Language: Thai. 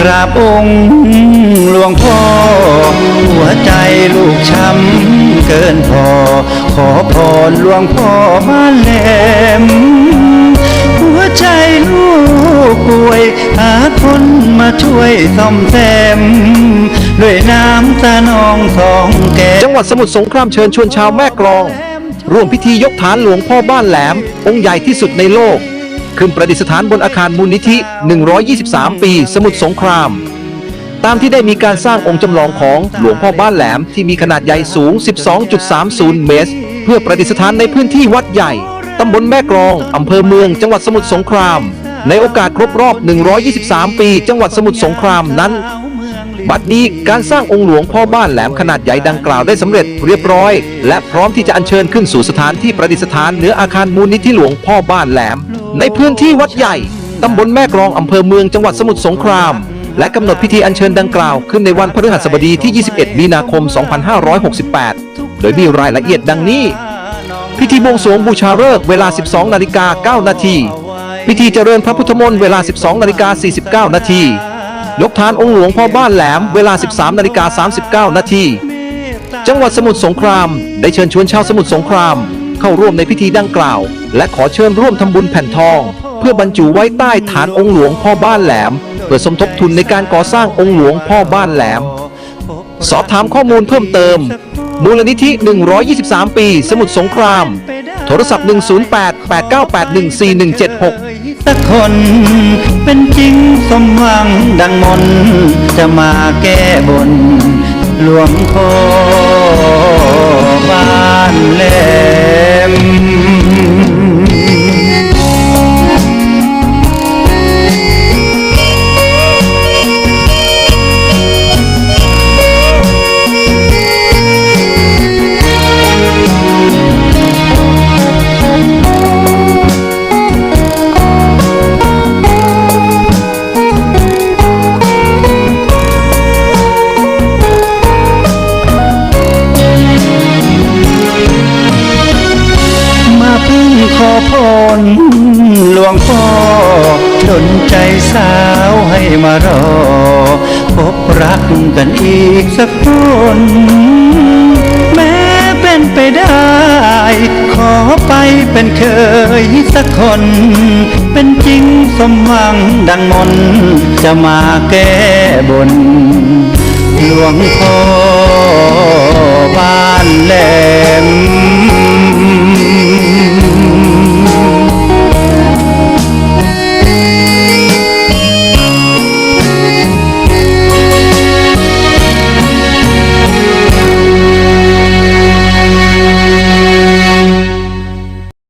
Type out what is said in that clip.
กราบองค์หลวงพ่อ หัวใจลูกช้ำเกินพอ ขอพรหลวงพ่อบ้านแหลมหัวใจลูกป่วย หาคนมาช่วยซ่อมแซมด้วยน้ำตานองสองแก้วจังหวัดสมุทรสงครามเชิญชวนชาวแม่กลอง ร่วมพิธียกฐานหลวงพ่อบ้านแหลม องค์ใหญ่ที่สุดในโลก ขึ้นประดิษฐานบนอาคารมูลนิธิ 123 ปี สมุทรสงคราม ตามที่ได้มีการสร้างองค์จำลองของหลวงพ่อบ้านแหลมที่มีขนาดใหญ่สูง 12.30 เมตร เพื่อประดิษฐานในพื้นที่วัดใหญ่ ตำบลแม่กลอง อำเภอเมือง จังหวัดสมุทรสงคราม ในโอกาสครบรอบ 123 ปี จังหวัดสมุทรสงครามนั้น บัดนี้การสร้างองค์หลวงพ่อบ้านแหลมขนาดใหญ่ดังกล่าวได้สำเร็จเรียบร้อย และพร้อมที่จะอัญเชิญขึ้นสู่สถานที่ประดิษฐานเหนืออาคารมูลนิธิหลวงพ่อบ้านแหลม ในพื้นที่วัดใหญ่ตำบลแม่กลองอำเภอเมืองจังหวัดสมุทรสงคราม และกำหนดพิธีอัญเชิญดังกล่าวขึ้นในวันพฤหัสบดีที่ 21 มีนาคม 2568 โดยมีรายละเอียดดังนี้ พิธีบวงสรวงบูชาฤกษ์เวลา 12 นาฬิกา 9 นาที พิธีเจริญพระพุทธมนต์เวลา 12 นาฬิกา 49 นาทียกฐานองค์หลวงพ่อบ้านแหลมเวลา 13 นาฬิกา 39 นาที จังหวัดสมุทรสงคราม ได้เชิญชวนชาวสมุทรสงคราม เข้าร่วมในพิธีดังกล่าว และขอเชิญร่วมทำบุญแผ่นทอง เพื่อบรรจุไว้ใต้ฐานองค์หลวงพ่อบ้านแหลม เพื่อสมทบทุนในการก่อสร้างองค์หลวงพ่อบ้านแหลม สอบถามข้อมูลเพิ่มเติม มูลนิธิ 123 ปี สมุทรสงคราม โทรศัพท์ 108 8981 4176สักคนเป็นจริงสมหวังดังมนจะมาแก้บนหลวงพ่อบ้านแหลม ดนใจสาวให้มารอ พบรักกันอีกสักคน แม้เป็นไปได้ ขอไปเป็นเคยสักคน เป็นจริงสมหวังดังมน จะมาแก้บน หลวงพ่อบ้านแหลม